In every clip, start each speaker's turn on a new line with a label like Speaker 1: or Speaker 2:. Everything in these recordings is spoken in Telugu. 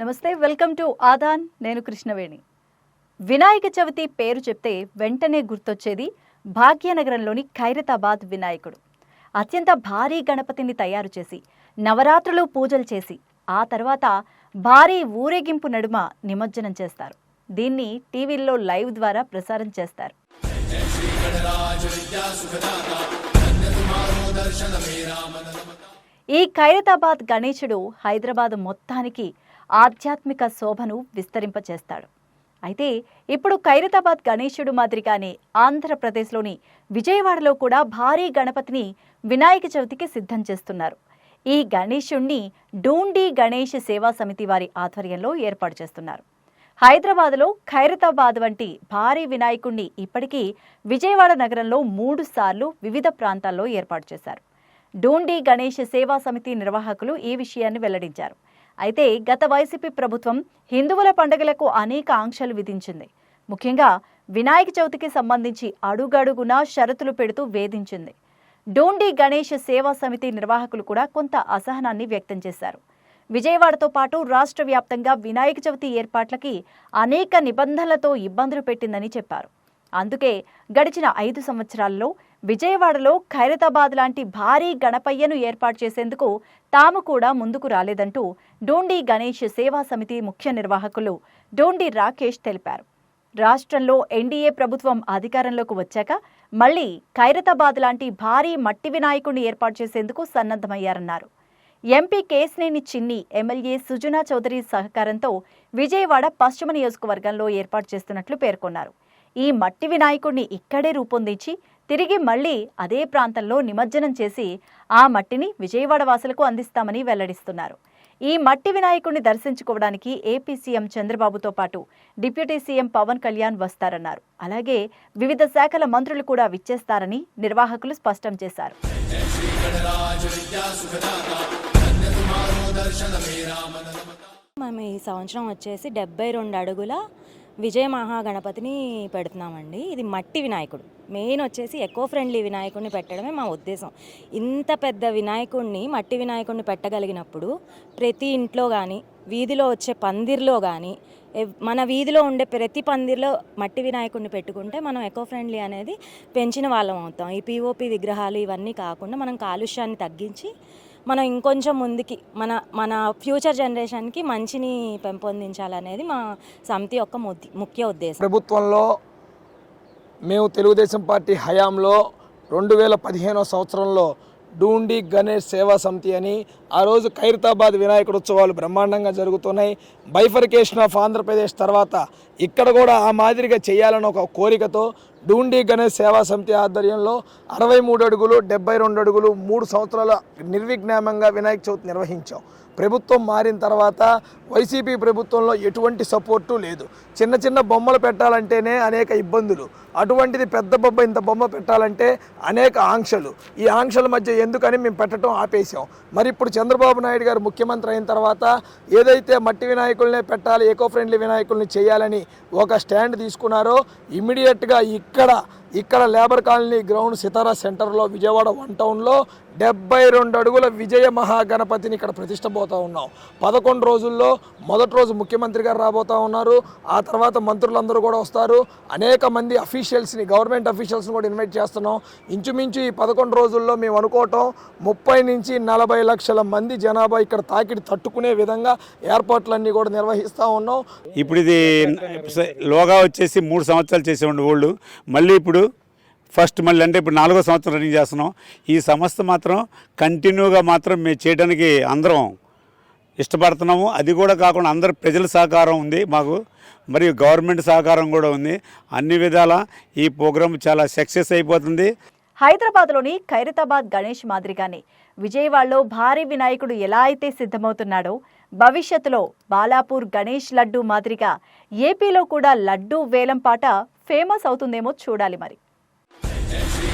Speaker 1: నమస్తే వెల్కమ్ టు ఆదాన్. నేను కృష్ణవేణి. వినాయక చవితి పేరు చెప్తే వెంటనే గుర్తొచ్చేది భాగ్యనగరంలోని ఖైరతాబాద్ వినాయకుడు. అత్యంత భారీ గణపతిని తయారు చేసి నవరాత్రులు పూజలు చేసి ఆ తర్వాత భారీ ఊరేగింపు నడుమ నిమజ్జనం చేస్తారు. దీన్ని టీవీల్లో లైవ్ ద్వారా ప్రసారం చేస్తారు. ఈ ఖైరతాబాద్ గణేశుడు హైదరాబాద్ మొత్తానికి ఆధ్యాత్మిక శోభను విస్తరింపచేస్తాడు. అయితే ఇప్పుడు ఖైరతాబాద్ గణేశుడు మాదిరిగానే ఆంధ్రప్రదేశ్లోని విజయవాడలో కూడా భారీ గణపతిని వినాయక చవితికి సిద్ధం చేస్తున్నారు. ఈ గణేశుణ్ణి డూండి గణేష్ సేవా సమితి వారి ఆధ్వర్యంలో ఏర్పాటు చేస్తున్నారు. హైదరాబాద్లో ఖైరతాబాద్ వంటి భారీ వినాయకుణ్ణి ఇప్పటికీ విజయవాడ నగరంలో మూడు సార్లు వివిధ ప్రాంతాల్లో ఏర్పాటు చేశారు. డూండి గణేష్ సేవా సమితి నిర్వాహకులు ఈ విషయాన్ని వెల్లడించారు. అయితే గత వైసీపీ ప్రభుత్వం హిందువుల పండుగలకు అనేక ఆంక్షలు విధించింది. ముఖ్యంగా వినాయక చవితికి సంబంధించి అడుగడుగునా షరతులు పెడుతూ వేధించింది. డోండి గణేష్ సేవా సమితి నిర్వాహకులు కూడా కొంత అసహనాన్ని వ్యక్తం చేశారు. విజయవాడతో పాటు రాష్ట్ర వ్యాప్తంగా వినాయక చవితి ఏర్పాట్లకి అనేక నిబంధనలతో ఇబ్బందులు పెట్టిందని చెప్పారు. అందుకే గడిచిన ఐదు సంవత్సరాల్లో విజయవాడలో ఖైరతాబాద్ లాంటి భారీ గణపయ్యను ఏర్పాటు చేసేందుకు తాము కూడా ముందుకు రాలేదంటూ డోండి గణేష్ సేవా సమితి ముఖ్య నిర్వాహకులు డోండి రాకేష్ తెలిపారు. రాష్ట్రంలో ఎన్డీఏ ప్రభుత్వం అధికారంలోకి వచ్చాక మళ్ళీ ఖైరతాబాద్ లాంటి భారీ మట్టి వినాయకుడిని ఏర్పాటు చేసేందుకు సన్నద్ధమయ్యారన్నారు. ఎంపీ కేసినేని చిన్ని ఎమ్మెల్యే సుజనా చౌదరి సహకారంతో విజయవాడ పశ్చిమ నియోజకవర్గంలో ఏర్పాటు చేస్తున్నట్లు పేర్కొన్నారు. ఈ మట్టి వినాయకుడిని ఇక్కడే రూపొందించి తిరిగి మళ్ళీ అదే ప్రాంతంలో నిమజ్జనం చేసి ఆ మట్టిని విజయవాడ వాసులకు అందిస్తామని వెల్లడిస్తున్నారు. ఈ మట్టి వినాయకుడిని దర్శించుకోవడానికి ఏపీ సీఎం చంద్రబాబుతో పాటు డిప్యూటీ సీఎం పవన్ కళ్యాణ్ వస్తారన్నారు. అలాగే వివిధ శాఖల మంత్రులు కూడా విచ్చేస్తారని నిర్వాహకులు స్పష్టం చేశారు.
Speaker 2: మేము ఈ సంవత్సరం వచ్చేసి డెబ్బై రెండు అడుగుల విజయ మహాగణపతిని పెడుతున్నామండి. ఇది మట్టి వినాయకుడు. మెయిన్ వచ్చేసి ఎకో ఫ్రెండ్లీ వినాయకుడిని పెట్టడమే మా ఉద్దేశం. ఇంత పెద్ద వినాయకుడిని మట్టి వినాయకుడిని పెట్టగలిగినప్పుడు ప్రతి ఇంట్లో కానీ వీధిలో వచ్చే పందిర్లో కానీ మన వీధిలో ఉండే ప్రతి పందిర్లో మట్టి వినాయకుడిని పెట్టుకుంటే మనం ఎకో ఫ్రెండ్లీ అనేది పెంచిన వాళ్ళం అవుతాం. ఈ పిఓపి విగ్రహాలు ఇవన్నీ కాకుండా మనం కాలుష్యాన్ని తగ్గించి మనం ఇంకొంచెం ముందుకి మన మన ఫ్యూచర్ జనరేషన్కి మంచిని పెంపొందించాలనేది మా సమితి యొక్క ముఖ్య ఉద్దేశం.
Speaker 3: ప్రభుత్వంలో మేము తెలుగుదేశం పార్టీ హయాంలో రెండు వేల పదిహేనో సంవత్సరంలో డూండి గణేష్ సేవా సమితి అని ఆ రోజు ఖైరతాబాద్ వినాయకుడు ఉత్సవాలు బ్రహ్మాండంగా జరుగుతున్నాయి. బైఫర్కేషన్ ఆఫ్ ఆంధ్రప్రదేశ్ తర్వాత ఇక్కడ కూడా ఆ మాదిరిగా చేయాలని ఒక కోరికతో డూండి గణేష్ సేవా సమితి ఆధ్వర్యంలో అరవై మూడు అడుగులు డెబ్బై రెండు అడుగులు మూడు సంవత్సరాల నిర్విఘ్నామంగా వినాయక చవితి నిర్వహించాం. ప్రభుత్వం మారిన తర్వాత వైసీపీ ప్రభుత్వంలో ఎటువంటి సపోర్టు లేదు. చిన్న చిన్న బొమ్మలు పెట్టాలంటేనే అనేక ఇబ్బందులు. అటువంటిది పెద్ద బొమ్మ ఇంత బొమ్మ పెట్టాలంటే అనేక ఆంక్షలు. ఈ ఆంక్షల మధ్య ఎందుకని మేము పెట్టడం ఆపేసాం మరి ఇప్పుడు చంద్రబాబు నాయుడు గారు ముఖ్యమంత్రి అయిన తర్వాత ఏదైతే మట్టి వినాయకుల్నే పెట్టాలి ఎకో ఫ్రెండ్లీ వినాయకుల్ని చేయాలని ఒక స్టాండ్ తీసుకున్నారో ఇమ్మీడియట్గా ఇక్కడ ఇక్కడ లేబర్ కాలనీ గ్రౌండ్ సితారా సెంటర్లో విజయవాడ వన్ టౌన్లో డెబ్బై రెండు అడుగుల విజయ మహాగణపతిని ఇక్కడ ప్రతిష్టపోతూ ఉన్నాం. పదకొండు రోజుల్లో మొదటి రోజు ముఖ్యమంత్రి గారు రాబోతూ ఉన్నారు. ఆ తర్వాత మంత్రులందరూ కూడా వస్తారు. అనేక మంది అఫీషియల్స్ని గవర్నమెంట్ అఫీషియల్స్ని కూడా ఇన్వైట్ చేస్తున్నాం. ఇంచుమించు ఈ పదకొండు రోజుల్లో మేము అనుకోవటం ముప్పై నుంచి నలభై లక్షల మంది జనాభా ఇక్కడ తాకిడి తట్టుకునే విధంగా ఏర్పాట్లన్నీ కూడా నిర్వహిస్తూ ఉన్నాం.
Speaker 4: ఇప్పుడు ఇది లోగా వచ్చేసి మూడు సంవత్సరాలు చేసేవాడు ఓల్డ్ మళ్ళీ ఇప్పుడు ఫస్ట్ మళ్ళీ అంటే ఇప్పుడు నాలుగో సంవత్సరం రన్నింగ్ చేస్తున్నాం. ఈ సంస్థ మాత్రం కంటిన్యూగా మాత్రం మేము చేయడానికి అందరం ఇష్టపడుతున్నాము. అది కూడా కాకుండా అందరు ప్రజల సహకారం ఉంది మాకు. మరియు గవర్నమెంట్ సహకారం కూడా ఉంది. అన్ని విధాల ఈ ప్రోగ్రాం చాలా సక్సెస్ అయిపోతుంది.
Speaker 1: హైదరాబాద్లోని ఖైరతాబాద్ గణేష్ మాదిరిగానే విజయవాడలో భారీ వినాయకుడు ఎలా అయితే సిద్ధమవుతున్నాడో భవిష్యత్తులో బాలాపూర్ గణేష్ లడ్డూ మాదిరిగా ఏపీలో కూడా లడ్డూ వేలంపాట ఫేమస్ అవుతుందేమో చూడాలి మరి.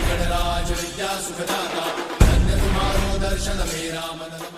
Speaker 5: गणराज विद्या सुखदाता धन्य तुम्हारो दर्शन मेरा मन